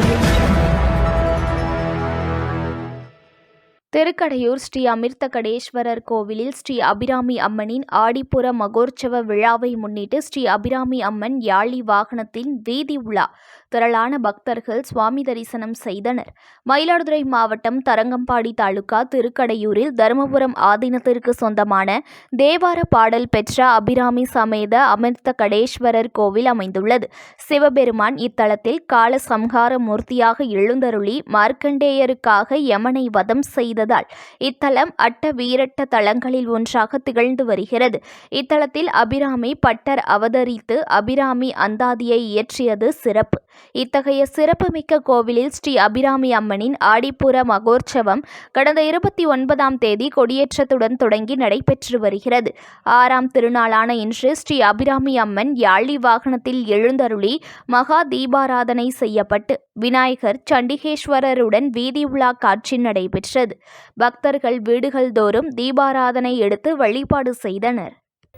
audio. Thirukkadaiyur Sri Amirthakadeswarar கோவிலில் ஸ்ரீ அபிராமி அம்மனின் ஆடிப்புற மகோற்சவ விழாவை முன்னிட்டு ஸ்ரீ அபிராமி அம்மன் யாழி வாகனத்தின் வீதி உலா திரளான பக்தர்கள் சுவாமி தரிசனம் செய்தனர். மயிலாடுதுறை மாவட்டம் தரங்கம்பாடி தாலுகா திருக்கடையூரில் தருமபுரம் ஆதீனத்திற்கு சொந்தமான தேவார பாடல் பெற்ற அபிராமி சமேத அமிர்தகடேஸ்வரர் கோவில் அமைந்துள்ளது. சிவபெருமான் இத்தலத்தில் கால சம்ஹார மூர்த்தியாக எழுந்தருளி மார்க்கண்டேயருக்காக யமனை வதம் செய்தது செய்ததால் இத்தலம் அட்ட வீரட்ட தலங்களில் ஒன்றாக திகழ்ந்து வருகிறது. இத்தலத்தில் அபிராமி பட்டர் அவதரித்து அபிராமி அந்தாதியை இயற்றியது சிறப்பு. இத்தகைய சிறப்புமிக்க கோவிலில் ஸ்ரீ அபிராமி அம்மனின் ஆடிப்புற மகோற்சவம் கடந்த இருபத்தி ஒன்பதாம் தேதி கொடியேற்றத்துடன் தொடங்கி நடைபெற்று வருகிறது. ஆறாம் திருநாளான இன்று ஸ்ரீ அபிராமி அம்மன் யாழி வாகனத்தில் எழுந்தருளி மகா தீபாராதனை செய்யப்பட்டு விநாயகர் சண்டிகேஸ்வரருடன் வீதி உலா காட்சி நடைபெற்றது. பக்தர்கள் வீடுகள் தோறும் தீபாராதனை எடுத்து வழிபாடு செய்தனர்.